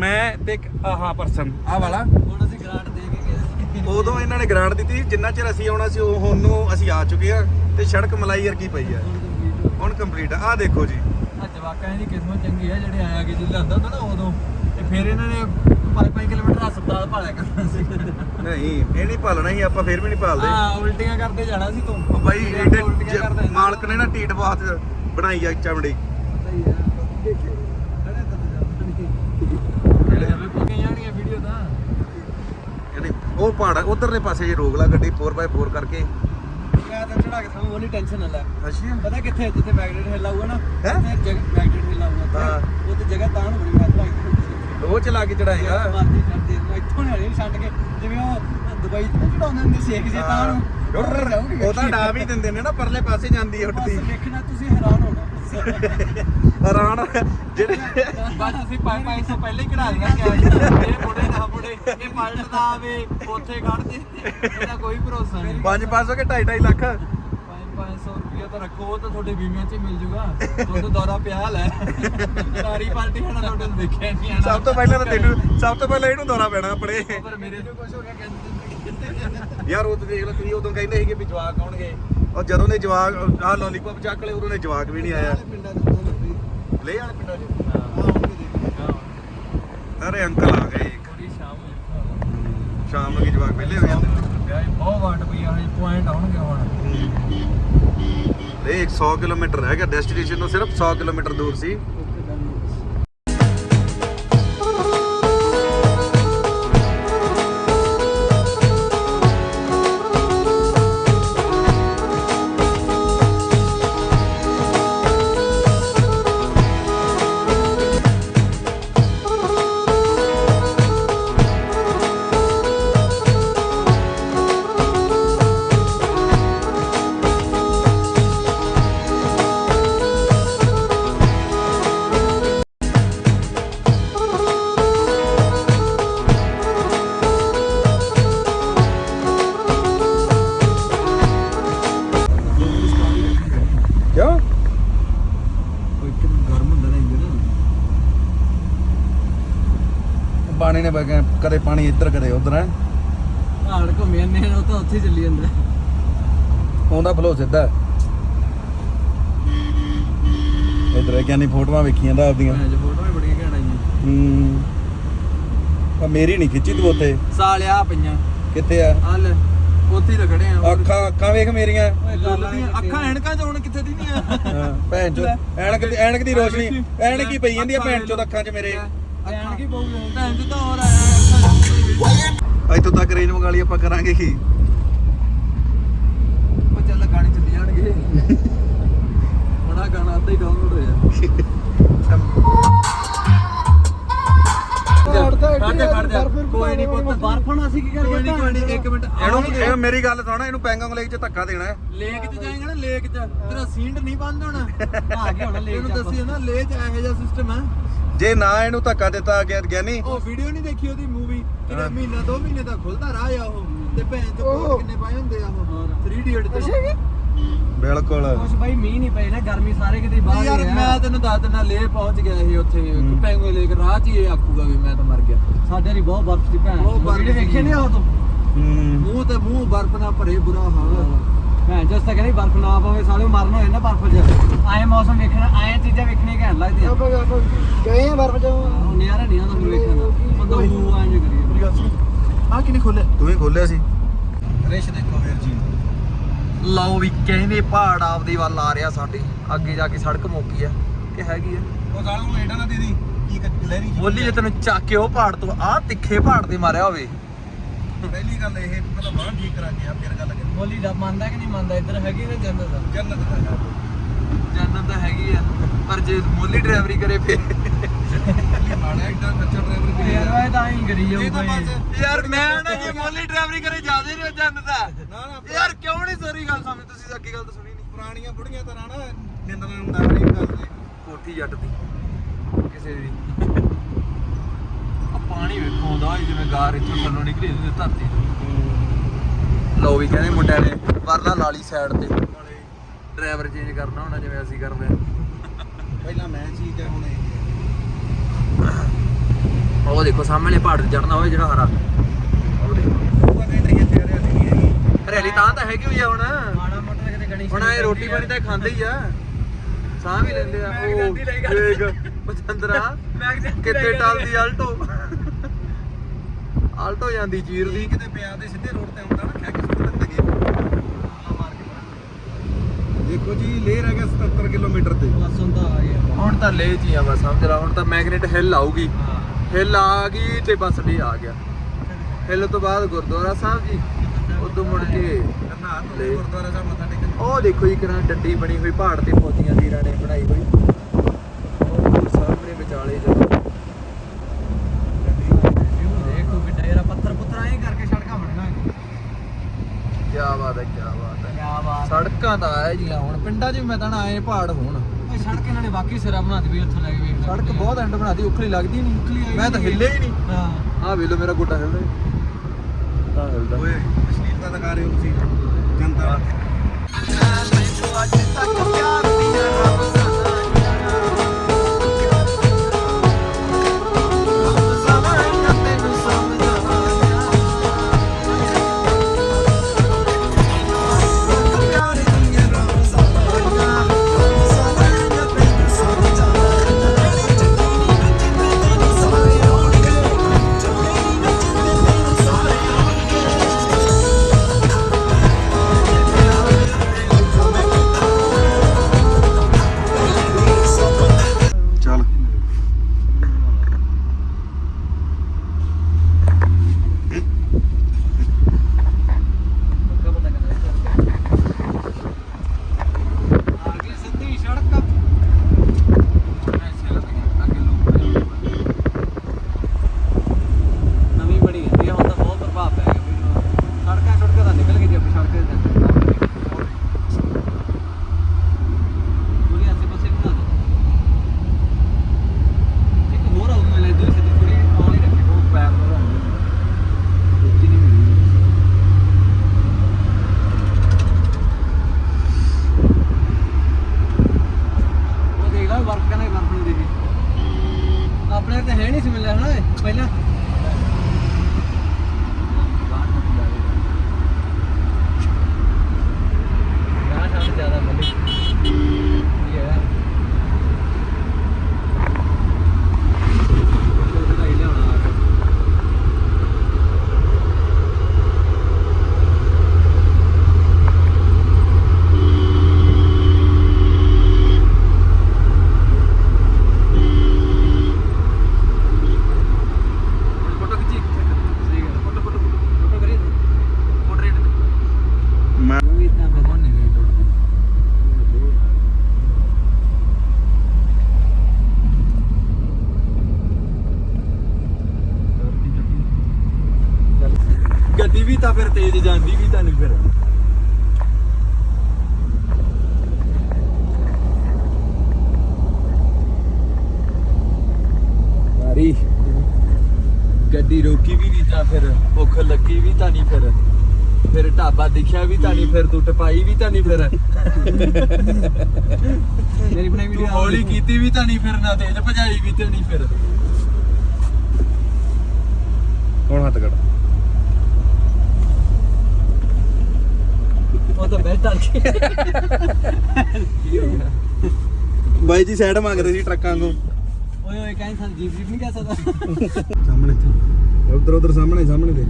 ਮੈਂ ਤੇ ਆਹਾ ਪਰਸਨ ਆਹ ਵਾਲਾ ਹੁਣ ਅਸੀਂ ਗ੍ਰਾਂਟ ਦੇ ਉਦੋਂ ਇਹਨਾਂ ਨੇ ਗ੍ਰਾਂਟ ਦਿੱਤੀ ਜਿੰਨਾ ਚਿਰ ਅਸੀਂ ਆਉਣਾ ਸੀ ਉਹ ਹੁਣ ਨੂੰ ਅਸੀਂ ਆ ਚੁੱਕੇ ਆ ਤੇ ਸੜਕ ਮਲਾਈ ਵਰਗੀ ਪਈ ਆ। ਹੁਣ ਕੰਪਲੀਟ ਆ। ਦੇਖੋ ਜੀ। ਆ ਜਵਾਕਾਂ ਦੀ ਕਿਸਮਤ ਚੰਗੀ ਹੈ ਜਿਹੜੇ ਆਇਆ ਕਿ ਜਿੱਦ ਹੁੰਦਾ ਨਾ ਉਦੋਂ। ਤੇ ਫਿਰ ਇਹਨਾਂ ਨੇ 5-5 ਕਿਲੋਮੀਟਰ ਹਸਪਤਾਲ ਭਾਲਿਆ ਕਰਨਾ ਸੀ। ਨਹੀਂ ਇਹ ਨਹੀਂ ਪਾਲਣਾ ਸੀ ਆਪਾਂ ਫੇਰ ਵੀ ਨਹੀਂ ਪਾਲਦੇ ਹਾਂ ਉਲਟੀਆਂ ਕਰਦੇ ਜਾਣਾ ਸੀ ਤੂੰ। ਬਾਈ ਇਹਦੇ ਮਾਲਕ ਨੇ ਨਾ ਟੀਟ ਬਾਤ ਬਣਾਈ ਆ ਚਮੜੀ। ਪਤਾ ਹੀ ਆ ਖੜੇ ਤਾਂ ਜਾਵੇ ਪੱਕੇ ਜਾਣੀਆਂ ਵੀਡੀਓ ਤਾਂ ਇਹਨੇ ਉਹ ਪਹਾੜ ਉਧਰਲੇ ਪਾਸੇ ਜੇ ਰੋਕ ਲਾ ਗੱਡੀ 4x4 ਕਰਕੇ। ਮੈਂ ਤਾਂ ਚੜਾ ਕੇ ਸਾਨੂੰ ਉਹਦੀ ਟੈਨਸ਼ਨ ਨਾ ਲੈ। ਅੱਛਾ। ਪਤਾ ਕਿੱਥੇ ਜਿੱਥੇ ਮੈਗਨੇਟ ਹਿੱਲ ਆਊਗਾ ਨਾ ਹੈਂ? ਉੱਥੇ ਮੈਗਨੇਟ ਹਿੱਲ ਆਊਗਾ ਹਾਂ। ਉੱਥੇ- ਜਗ੍ਹਾ ਤਾਂ ਨੂੰ ਬੜੀ ਮੈਂ ਭਾਈ ਉਹ ਚਲਾ ਕੇ ਚੜਾਏਗਾ ਮਾਰਦੀ ਮੈਂ ਇੱਥੋਂ ਨਹੀਂ ਛੱਡ ਕੇ ਜਿਵੇਂ ਉਹ ਦੁਬਈ ਤੋਂ ਚੜਾਉਂਦੇ ਹੁੰਦੇ ਸੀ ਇੱਕ ਜੇ ਤਾਂ ਨੂੰ। ਉੱਧਰ ਜਾਊਗੀ। ਉਹ ਤਾਂ ਡਾ ਵੀ ਦਿੰਦੇ ਨੇ ਨਾ ਪਰਲੇ ਪਾਸੇ ਜਾਂਦੀ ਹੈ ਬਸ ਉੱਠਦੀ ਵੇਖਣਾ ਤੁਸੀਂ ਹੈਰਾਨ ਹੋਣਾ। ਹੈਰਾਨ ਜਿਹੜੇ ਬਸ ਅਸੀਂ 5 ਤੋਂ ਪਹਿਲੇ ਹੀ ਕਢਾ ਦਿੰਦੇ ਕਿ ਇਹ ਮੁੰਡੇ ਨਾ ਮੁੰਡੇ ਇਹ ਪਲਟਦਾ ਆਵੇ ਉੱਥੇ ਕੱਢ ਦੇ ਇਹਦਾ ਕੋਈ ਭਰੋਸਾ ਨਹੀਂ। 5-500 ਕੇ 2.5 ਲੱਖ? 500 ਰੁਪਏ ਤਾਂ ਰੱਖੋ ਉਹ ਤਾਂ ਤੁਹਾਡੇ ਬੀਮੇ 'ਚ ਮਿਲ ਜੂਗਾ। ਤੁਹਾਨੂੰ ਦੌਰਾ ਪਿਆ ਲੈ ਸਾਰੀ ਪਾਰਟੀ ਹਣਾ ਤੁਹਾਡੇ ਨੂੰ ਦੇਖਿਆ ਨਹੀਂ ਆਣਾ ਸਭ ਤੋਂ ਪਹਿਲਾਂ ਤਾਂ ਤੈਨੂੰ ਸਭ ਤੋਂ ਪਹਿਲਾਂ ਇਹਨੂੰ ਦੌਰਾ ਪੈਣਾ ਆਪਣੇ। ਪਰ ਮੇਰੇ ਤੋਂ ਕੁਝ ਹੋ ਗਿਆ ਕਹਿੰਦੇ ਯਾਰ ਉਹ ਤੇ ਦੇਖ ਲਓ ਤੁਸੀਂ ਉਦੋਂ ਕਹਿੰਦੇ ਸੀਗੇ ਵੀ ਜਵਾਕ ਆਉਣਗੇ। ਔਰ ਜਦੋਂ ਨੇ ਜਵਾਕ ਆਹ ਲੋਲੀਪੌਪ ਚੱਕ ਲਏ ਉਦੋਂ ਨੇ ਜਵਾਕ ਵੀ ਨਹੀਂ ਆਇਆ। ਦੇ ਲੈ ਵਾਲੇ ਪਿੰਡਾਂ 'ਚ? ਹਾਂ। ਆਉਂਗੇ ਦੇਖੋ। ਅਰੇ ਅੰਕਲ ਆ ਗਏ ਸ਼ਾਮ ਨੂੰ। ਕੀ ਜਵਾਕ ਵਿਹਲੇ ਹੋ ਜਾਂਦੇ ਬਹੁਤ ਵਾਟ ਪਈ ਆ ਹਜੇ ਪੁਆਇੰਟ ਆਉਣਗੇ ਹੁਣ। ਇਹ 100 ਕਿਲੋਮੀਟਰ ਰਹਿ ਗਿਆ ਡੈਸਟੀਨੇਸ਼ਨ ਤੋਂ ਸਿਰਫ 100 ਕਿਲੋਮੀਟਰ ਦੂਰ ਸੀ। ਕਦੇ ਪਾਣੀ ਇੱਧਰ ਕਦੇ ਉਧਰ ਹੈ। ਪਹਾੜ ਘੁੰਮੇ ਨੇ ਉਹ ਤਾਂ ਉੱਥੇ ਹੀ ਚੱਲੀ ਜਾਂਦਾ ਆਉਂਦਾ ਫਲੋ ਸਿੱਧਾ ਇਧਰ ਗਿਆਨੀ ਫੋਟੋਆਂ ਵੇਖੀਆਂ ਦਾ ਆਪਦੀਆਂ। ਮੈਂ ਜੋ ਫੋਟੋਆਂ ਬੜੀਆਂ ਘੈਂਟ ਆਈਆਂ। ਹੂੰ। ਆ ਮੇਰੀ ਨਹੀਂ ਖਿੱਚੀ ਤੂੰ ਉੱਥੇ। ਸਾਲਿਆ ਪਈਆਂ। ਕਿੱਥੇ ਆ? ਆ ਲੈ ਉੱਥੇ ਹੀ ਰਗੜੇ ਆ। ਅੱਖਾਂ ਅੱਖਾਂ ਵੇਖ ਮੇਰੀਆਂ। ਓਏ ਦੀਆਂ ਅੱਖਾਂ ਐਨਕਾਂ ਚ ਹੁਣ ਕਿੱਥੇ ਦੀ ਨਹੀਂ ਆ ਹਾਂ, ਭੈਣ ਚੋ ਐਨਕ ਦੀ ਐਨਕ ਦੀ ਰੋਸ਼ਨੀ। ਐਨਕ ਹੀ ਪਈ ਜਾਂਦੀ ਆ ਭੈਣ ਚੋ ਅੱਖਾਂ 'ਚ ਮੇਰੇ। ਐਨਕ ਕੀ ਪਊਗਾ ਭੈਣ ਚ ਤਾਂ ਹੋਰ ਆਇਆ ਇੱਥੋਂ ਤੱਕ ਰੇਂਜ ਮੰਗਾ ਲਈ ਆਪਾਂ ਕਰਾਂਗੇ ਕੀ ਉਹ ਚੱਲ ਗਾਣੇ ਚੱਲੀ ਜਾਣਗੇ। ਆ ਗਾਣਾ ਅੱਧਾ ਹੀ ਡਾਊਨਲੋਡ ਹੋਇਆ। ਕੋਈ ਨਹੀਂ ਪੁੱਤ। ਬਰਫ ਹੁਣ ਅਸੀਂ ਕੀ ਕਰੀਏ ਕੋਈ ਨਹੀਂ ਕੋਈ ਨਹੀਂ ਇੱਕ ਮਿੰਟ। ਇਹਨੂੰ ਇਹ ਮੇਰੀ ਗੱਲ ਸੁਣ ਇਹਨੂੰ ਪੈਂਗੋਂਗ ਲੇਕ 'ਚ ਧੱਕਾ ਦੇਣਾ ਹੈ। ਲੇਕ 'ਚ ਜਾਏਗਾ ਨਾ ਲੇਕ 'ਚ। ਤੇਰਾ ਸੀਂਡ ਨਹੀਂ ਬੰਦ ਹੋਣਾ। ਆ ਗਿਆ ਹੁਣ ਲੇਕ 'ਚ ਇਹਨੂੰ ਦੱਸੀ ਨਾ ਲੇਕ 'ਚ ਇਹੋ ਜਿਹਾ ਸਿਸਟਮ ਹੈ। ਜੇ ਨਾ ਇਹਨੂੰ ਧੱਕਾ ਦਿੱਤਾ ਗਿਆ ਗਿਆਨੀ। ਉਹ ਵੀਡੀਓ ਨਹੀਂ ਦੇਖੀ ਉਹਦੀ ਮੂਵੀ ਕਿਤੇ ਮਹੀਨਾ ਦੋ ਮਹੀਨੇ ਦਾ ਖੁੱਲਦਾ ਰਾਹ ਆ ਉਹ। ਤੇ ਭੈਣ ਚ ਕੋਟ ਕਿੰਨੇ ਪਾਏ ਹੁੰਦੇ ਆ ਉਹ? 3 ਇਡੀਅਟ ਤੇ। ਬਿਲਕੁਲ। ਕੁਛ ਬਾਈ ਮੀਂਹ ਨਹੀਂ ਪਈ ਨਾ ਗਰਮੀ ਸਾਰੇ ਕਿਤੇ ਬਾਹਰ ਯਾਰ। ਮੈਂ ਤੈਨੂੰ ਦੱਸ ਦਿੰਦਾ ਲੇ ਪਹੁੰਚ ਗਿਆ ਸੀ ਉੱਥੇ। ਪੈਂਗੋ ਲੇਕ ਰਾਹ 'ਚ ਹੀ ਇਹ ਆਖੂਗਾ ਵੀ ਮੈਂ ਤਾਂ ਮਰ ਗਿਆ। ਸਾਡੇ ਦੀ ਬਹੁਤ ਬਰਫ਼ ਦੀ ਭੈਣ। ਬਹੁਤ ਬਰਫ਼। ਵੇਖੇ ਨਹੀਂ ਉਹ ਤੋਂ ਹੂੰ। ਮੂੰਹ ਤੇ ਮੂੰਹ ਬਰਫ਼ ਨਾਲ ਭਰੇ ਬੁਰਾ ਹਾਲ। ਭੈਣ ਜਸ ਤਾਂ ਕਹਿੰਦੀ ਬਰਫ਼ ਨਾ ਪਵੇ ਸਾਲੇ ਮਰਨ ਹੋਏ ਨਾ ਬਰਫ਼ 'ਚ ਆਏ ਮੌਸਮ ਵੇਖਣਾ ਆਏ ਚੀਜ਼ਾਂ ਵੇਖਣੀਆਂ ਘੈਂਟ ਲੱਗਦੀਆਂ ਗਏ ਆ ਬਰਫ਼ ਚ। ਉਹ ਨਿਆਰਾ ਨਹੀਂ ਆਉਂਦਾ ਮੈਨੂੰ ਵੇਖਣ ਦਾ। ਬੰਦਾ ਹੂ ਆਂ ਜੇ ਕਰੀਏ। ਆ ਕਿਨੇ ਖੋਲੇ ਤੂੰ ਹੀ ਖੋਲਿਆ ਸੀ। ਰੇਸ਼ ਦੇਖੋ ਵੀਰ ਜੀ। ਲਓ ਵੀ ਕਹਿੰਦੇ ਪਹਾੜ ਆਪਦੀ ਵੱਲ ਆ ਰਿਹਾ ਸਾਡੇ। ਅੱਗੇ ਜਾ ਕੇ ਸੜਕ ਮੋਕੀ ਆ। ਕਿ ਹੈਗੀ ਆ। ਉਹ ਸਾਲ ਨੂੰ ਏਡਾ ਨਾ ਦੇ ਦੀ। ਕੀ ਗਲੈਰੀ ਬੋਲੀ ਜੇ ਤੈਨੂੰ ਚੱਕ ਕੇ ਉਹ ਪਹਾੜ ਤੋਂ ਆ ਤਿੱਖੇ ਪਹਾੜ ਤੇ ਮਾਰਿਆ ਹੋਵੇ। ਪਹਿਲੀ ਗੱਲ ਇਹ ਪਹਿਲਾਂ ਬਾਹਰ ਠੀਕ ਕਰਾ ਕੇ ਆ ਫਿਰ ਗੱਲ ਕਰੀ ਬੋਲੀ ਦਾ ਮੰਨਦਾ ਕਿ ਨਹੀਂ ਮੰਨਦਾ? ਇੱਧਰ ਹੈਗੀ ਨਾ ਜੰਨਤ। ਦਾ ਜੰਨਤ ਦਾ ਹੈਗਾ ਜਨਮ ਤਾਂ ਹੈਗੀ ਆ ਪਰ ਜੇ ਮੋਲੀ ਡਰਾਈਵਰੀ ਕਰੇ ਫੇਰ। ਇਹ ਮਾੜਾ ਐਡਾ ਬੱਚਾ ਡਰਾਈਵਰ ਕਰੀ ਯਾਰ। ਇਹ ਤਾਂ ਹੀ ਕਰੀ ਇਹ ਤਾਂ ਜਾਊਗਾ ਬਸ ਯਾਰ ਮੈਂ ਨਾ ਜੇ ਮੋਲੀ ਡਰਾਈਵਰੀ ਕਰੇ ਜ਼ਿਆਦਾ ਨਹੀਂ ਨਾ ਨਾ ਯਾਰ ਕਿਉਂ ਨਹੀਂ ਸਾਰੀ ਗੱਲ ਸਮਝ ਤੁਸੀਂ ਅੱਗੇ ਗੱਲ ਤਾਂ ਸੁਣੀ ਨਹੀਂ। ਪੁਰਾਣੀਆਂ ਬੁੜੀਆਂ ਤਰ੍ਹਾਂ ਨਾ ਨਿੰਦਣਾ ਇੱਕ ਕੋਠੀ ਜੱਟ ਦੀ ਕਿਸੇ ਦੀ। ਆ ਪਾਣੀ ਵੇਖੋ ਆਉਂਦਾ ਹੋਈ ਜਿਵੇਂ ਗਾਰ ਇੱਥੋਂ ਥੱਲੋਂ ਨਿਕਲੀ ਹੁੰਦੀ ਧਰਤੀ ਤੋਂ। ਲੋ ਵੀ ਕਹਿੰਦੇ ਮੁੰਡਿਆਂ ਨੇ ਵਰਨਾ ਲਾਲੀ ਸਾਈਡ ਤੇ। ਡਰਾਈਵਰ ਚੇਂਜ ਕਰਨਾ ਹੋਣਾ ਜਿਵੇਂ ਅਸੀਂ ਕਰਦੇ ਆ ਪਹਿਲਾਂ ਮੈਂ ਚੀਜ਼ ਹੈ ਹੁਣ ਇਹ ਉਹ ਦੇਖੋ ਸਾਹਮਣੇ ਪਹਾੜ ਤੇ ਚੜਨਾ ਹੋਵੇ ਜਿਹੜਾ ਹਰਾ। ਉਹ ਦੇਖੋ। ਹਰਿਆਲੀ ਤਾਂ ਤਾਂ ਹੈਗੀ ਹੋਈ ਆ ਹੁਣ। ਮਾੜਾ ਮੋਟਾ ਕਿਤੇ ਗਣੀ ਹੁਣ ਇਹ ਰੋਟੀ ਪਾਣੀ ਤਾਂ ਖਾਂਦੇ ਹੀ ਆ। ਸਾਹ ਵੀ ਲੈਂਦੇ ਆ। ਉਹ। ਦੇਖ ਕਿਤੇ ਕਿੱਥੇ ਟਲਦੀ ਆਲਟੋ। ਆਲਟੋ ਜਾਂਦੀ ਚੀਰਦੀ ਕਿਤੇ ਪਿਆ ਦੇ ਸਿੱਧੇ ਰੋਡ ਤੇ ਆਉਂਦਾ ਨਾ ਖੈ ਕੇ ਸੁੱਟ ਲੱਗੇ ਦੇਖੋ ਜੀ ਲੇਹ ਰਹਿ ਗਿਆ 77 ਕਿਲੋਮੀਟਰ ਤੇ। ਬਸ ਹੁੰਦਾ ਆ ਗਿਆ। ਹੁਣ ਤਾਂ ਲੇ ਚ ਹੀ ਆ ਬਸ ਸਮਝ ਲਾ ਹੁਣ ਤਾਂ ਮੈਗਨੇਟ ਹਿੱਲ ਆਊਗੀ। ਹਿੱਲ ਆ ਗਈ ਤੇ ਬਸ ਲੇ ਆ ਗਿਆ। ਹਿੱਲ ਤੋਂ ਬਾਅਦ ਗੁਰਦੁਆਰਾ ਸਾਹਿਬ ਜੀ ਉਦੋਂ ਮੁੜ ਕੇ। ਗੁਰਦੁਆਰਾ ਸਾਹਿਬ ਮੱਥਾ ਟੇਕਣ। ਉਹ ਦੇਖੋ ਜੀ ਕਿਰਾਂ ਡੱਡੀ ਬਣੀ ਹੋਈ ਪਹਾੜ ਤੇ ਫੌਜੀਆਂ ਵੀਰਾਂ ਨੇ ਬਣਾਈ ਹੋਈ ਉਹ ਸਾਹਮਣੇ ਵਿਚਾਲੇ ਜਦੋਂ ਦੇਖੋ ਕਿੱਡਾ ਯਾਰ ਪੱਥਰ ਪੁੱਤਰ ਐਂ ਕਰਕੇ ਸੜਕਾਂ ਬਣਨਾ ਕੀ ਬਾਤ ਹੈ ਕੀ ਬਾਤ ਹੈ ਕੀ ਬਾਤ ਆ ਜੀਆਂ ਹੁਣ। ਪਿੰਡਾਂ 'ਚ ਵੀ ਮੈਂ ਤਾਂ ਨਾ ਆਏ ਪਹਾੜ ਹੋਣ। ਇਹ ਸੜਕ ਇਹਨਾਂ ਨੇ ਵਾਕਈ ਸਿਰਾ ਬਣਾਤੀ ਵੀ ਉੱਥੋਂ ਲੈ ਕੇ ਵੇਖ ਸੜਕ ਬਹੁਤ ਐਂਡ ਬਣਾਦੀ ਉਖਲੀ ਲੱਗਦੀ ਨਹੀਂ। ਮੈਂ ਤਾਂ ਹਿੱਲੇ ਹੀ ਨਹੀਂ। ਹਾਂ। ਆਹ ਵੇਖ ਲਓ ਮੇਰਾ ਗੋਡਾ ਹਿੱਲਦਾ ਹੀ। ਤਾਂ ਹਿੱਲਦਾ ਓਏ ਅਸ਼ਲੀਲਤਾ ਦਿਖਾ ਰਹੇ ਹੋ ਤੁਸੀਂ। ਜਨਤਾ ਤੇ ਹੈ ਨਹੀਂ ਸੀ ਮਿਲਿਆ ਹਨਾ ਇਹ ਪਹਿਲਾਂ ਗਾਂ ਸ਼ਾਂਤ ਜ਼ਿਆਦਾ ਮਿਲੀ ਇਹ ਹੈ ਉਹਦੇ ਨਾਲ ਹੀ ਲਿਆਉਣਾ ਆ ਕੇ ਫੋਟੋ ਖਿੱਚੀ ਸਹੀ ਗੱਲ ਫੋਟੋ ਫੋਟੋ ਫੋਟੋ ਕਰੀ ਤੂੰ ਪੋਰਟਰੇਟ ਮੈਂ ਵੀ ਇਤਨਾ ਫਿਰ ਨਹੀਂ ਗਈ ਗੱਡੀ ਵੀ ਤਾਂ ਫਿਰ ਤੇਜ਼ ਜਾਂਦੀ ਵੀ ਤਾਂ ਨਹੀਂ ਫਿਰ। ਯਾਰੀ ਗੱਡੀ ਰੋਕੀ ਵੀ ਨਹੀਂ ਤਾਂ ਫਿਰ ਭੁੱਖ ਲੱਗੀ ਵੀ ਤਾਂ ਨਹੀਂ ਫਿਰ। ਫਿਰ ਢਾਬਾ ਦਿਖਿਆ ਵੀ ਤਾਂ ਨਹੀਂ ਫਿਰ ਤੂੰ ਟਪਾਈ ਵੀ ਤਾਂ ਨਹੀਂ ਫਿਰ। ਮੇਰੀ ਬਣਾਈ ਵੀਡੀਓ ਹੌਲੀ ਕੀਤੀ ਵੀ ਤਾਂ ਨਹੀਂ ਫਿਰ ਨਾ ਤੇਜ਼ ਭਜਾਈ ਵੀ ਤਾਂ ਨਹੀਂ ਫਿਰ। ਹੁਣ ਹੱਥ ਕੱਢ ਉਹ ਤਾਂ ਬਾਈ ਜੀ ਸਾਈਡ ਮੰਗਦੇ ਸੀ ਟਰੱਕਾਂ ਨੂੰ। ਓਏ ਓਏ ਕਹਿੰਦੇ ਸਾਨੂੰ ਜੀਪ ਜੀਪ ਨਹੀਂ ਕਹਿ ਸਕਦਾ। ਸਾਹਮਣੇ ਉਧਰ ਉਧਰ ਸਾਹਮਣੇ ਸਾਹਮਣੇ ਦੇ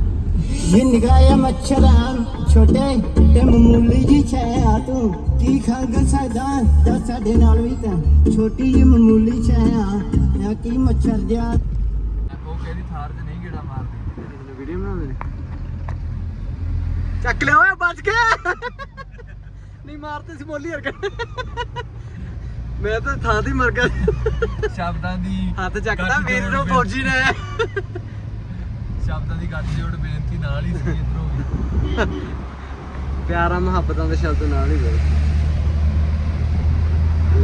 ਨਿਗਾਇਆ ਮੱਛਰਾਂ ਛੋਟੇ ਤੇ ਮਾਮੂਲੀ ਜੀ ਛਾਇਆ ਤੂੰ। ਕੀ ਖੰਗ ਸਕਦਾ ਦੱਸ ਸਾਡੇ ਨਾਲ ਵੀ ਤਾਂ। ਛੋਟੀ ਜੀ ਮਾਮੂਲੀ ਛਾਇਆ ਆ ਕੀ ਮੱਛਰ ਜਿਹਾ। ਉਹ ਕਹਿੰਦੀ ਥਾਰ 'ਚ ਨਹੀਂ ਗੇੜਾ ਮਾਰਦੀ। ਵੀਡੀਓ ਬਣਾਉਂਦੇ ਨੇ? ਚੱਕ ਲਿਆ ਓਏ ਬਚ ਗਿਆ। ਨਹੀਂ ਮਾਰਤੇ ਸੀ ਮੋਲੀ ਹਰਕਤ ਮੈਂ ਤਾਂ ਥਾਂ ਤੇ ਹੀ ਮਰ ਗਿਆ। ਸ਼ਬਦਾਂ ਦੀ ਹੱਥ ਚੱਕਦਾ ਗੱਠ ਮੇਰੇ ਜੋੜ ਫੌਜੀ ਨੇ। ਸ਼ਬਦਾਂ ਦੀ ਗੱਠ ਜੋੜ ਬੇਨਤੀ ਨਾਲ ਹੀ ਸੀ ਇਧਰੋਂ ਵੀ। ਪਿਆਰਾ ਮੁਹੱਬਤਾਂ ਦੇ ਸ਼ਬਦ ਨਾਲ ਹੀ ਬੋਲ।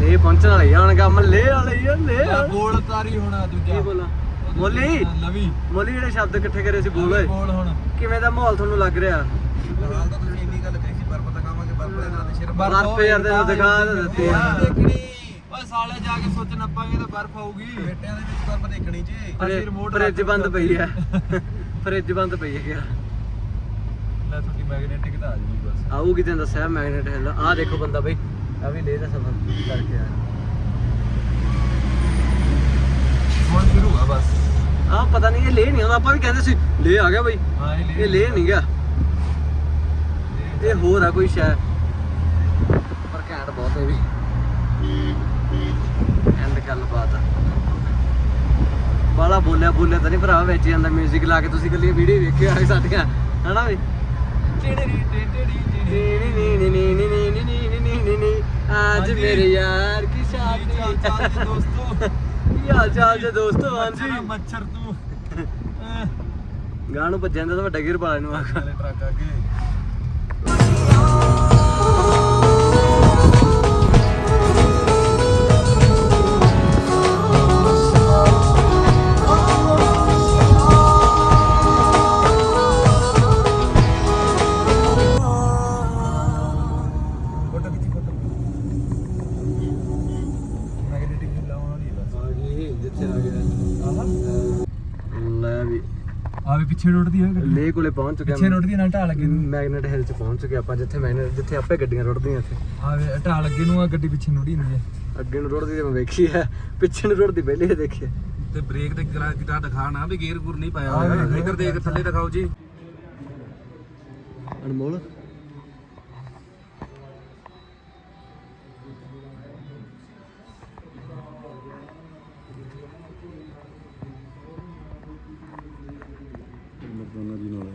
ਲੈ ਪਹੁੰਚਣ ਵਾਲੇ ਆ ਹੁਣ ਕੰਮ ਲੈ ਵਾਲੇ ਆ ਲੈ ਵਾਲੇ। ਬੋਲ ਤਾਰੀ ਹੋਣਾ ਦੂਜਾ। ਕੀ ਬੋਲਾਂ? ਉਹ ਮੋਲੀ ਦੂਜਾ ਲਵੀ ਮੋਲੀ ਜਿਹੜੇ ਸ਼ਬਦ ਇਕੱਠੇ ਕਰੇ ਸੀ ਬੋਲ ਓਏ। ਬੋਲ ਹੁਣ। ਕਿਵੇਂ ਦਾ ਮਾਹੌਲ ਤੁਹਾਨੂੰ ਲੱਗ ਰਿਹਾ? ਹਾਲ ਤਾਂ ਤੁਸੀਂ ਇੰਨੀ ਗੱਲ ਕਹੀ ਸੀ ਬਰਫ ਤਾਂ ਖਾਵਾਂਗੇ ਬਰਫ ਦੇ ਨਾਂ ਤੇ ਸਿਰ ਬਰਫ਼ ਯਾਰ ਤੈਨੂੰ ਦਿਖਾ ਤਾਂ ਦਿੱਤੀ ਆ। ਦੇਖਣੀ। ਓਏ ਸਾਲੇ ਜਾ ਕੇ ਸੋਚ ਨੱਪਾਂਗੇ ਤਾਂ ਬਰਫ਼ ਆਊਗੀ। ਬੇਟਿਆਂ ਦੇ ਵਿੱਚ ਬਰਫ ਦੇਖਣੀ ਜੀ। ਅਸੀਂ remote ਫ੍ਰਿਜ ਬੰਦ ਪਈ ਹੈ ਫ੍ਰਿਜ ਬੰਦ ਪਈ ਹੈ ਕਿਆ ਲੈ ਤੁਹਾਡੀ ਮੈਗਨੇਟਿਕ ਤਾਂ ਆ ਜੂਗੀ ਬਸ। ਆਊਗੀ ਤੈਨੂੰ ਦੱਸਿਆ ਮੈਗਨੇਟ ਹਿੱਲ ਆਹ ਦੇਖੋ ਬੰਦਾ ਬਈ। ਆ ਵੀ ਲੈ ਦਾ ਸਫਰ ਕਰਕੇ ਆਇਆ ਹੁਣ ਸ਼ੁਰੂ ਆ ਬਸ। ਆਹ ਪਤਾ ਨਹੀਂ ਇਹ ਲੈ ਨਹੀਂ ਆਉਂਦਾ ਆਪਾਂ ਵੀ ਕਹਿੰਦੇ ਸੀ ਲੈ ਆ ਗਿਆ ਬਈ ਹਾਂ ਇਹ ਲੈ ਨਹੀਂ ਗਿਆ ਇਹ ਹੋਰ ਆ ਕੋਈ ਸ਼ੈ ਪਰ ਘੈਂਟ ਬਹੁਤ ਹੈ ਵੀ ਐਂਡ ਗੱਲ ਬਾਤ ਆ ਬਾਲਾ ਬੋਲਿਆ ਬੋਲਿਆ ਤਾਂ ਨਹੀਂ ਭਰਾ ਵਿੱਚ ਜਾਂਦਾ 뮤직 ਲਾ ਕੇ ਤੁਸੀਂ ਕੱਲੀ ਵੀਡੀਓ ਵੇਖਿਓ ਆ ਸਾਡੀਆਂ ਹਨਾ ਵੀ ਅੱਜ ਮੇਰੇ ਯਾਰ ਕੀ ਸ਼ਾਦੀ ਦੋਸਤੋ ਕੀ ਹਾਲ ਚਾਲ ਜੇ ਦੋਸਤੋ? ਹਾਂਜੀ। ਮੱਛਰ ਤੂੰ। ਗਾਂ ਨੂੰ ਭੱਜਣ ਦਾ ਤਾਂ ਵੱਡਾ ਗਿਰ ਪਾ ਨੂੰ ਆਖਾ। ਨਾਲੇ ਟਰੱਕ ਅੱਗੇ। ਪਹੁੰਚ ਚੁੱਕਿਆ ਪਿੱਛੇ ਰੁੜਦੀ ਨਾਲ ਢਾਲ ਲੱਗੇ ਨੂੰ। ਮੈਗਨੇਟ ਹਿਲ ਚ ਪਹੁੰਚ ਚੁੱਕੇ ਆਪਾਂ ਜਿੱਥੇ ਮੈਗਨੇਟ ਜਿੱਥੇ ਆਪੇ ਗੱਡੀਆਂ ਰੁੜਦੀਆਂ ਇੱਥੇ। ਆ ਵੇ ਢਾਲ ਲੱਗੇ ਨੂੰ ਆ ਗੱਡੀ ਪਿੱਛੇ ਨੁੜੀ ਹੁੰਦੀ ਹੈ। ਅੱਗੇ ਨੂੰ ਰੁੜਦੀ ਤੇ ਮੈਂ ਵੇਖੀ ਹੈ ਪਿੱਛੇ ਨੂੰ ਰੁੜਦੀ ਪਹਿਲੇ ਹੀ ਦੇਖੀ ਹੈ। ਤੇ ਬ੍ਰੇਕ ਤੇ ਕਿਰਾ ਕਿਤਾ ਦਿਖਾਣਾ ਵੀ ਗੇਅਰ ਗੁਰ ਨਹੀਂ ਪਾਇਆ ਹੋਇਆ। ਇੱਧਰ ਦੇਖ ਥੱਲੇ ਦਿਖਾਓ ਜੀ। ਅਨਮੋਲ। ਦੋਨਾਂ ਦੀ ਨਾਲ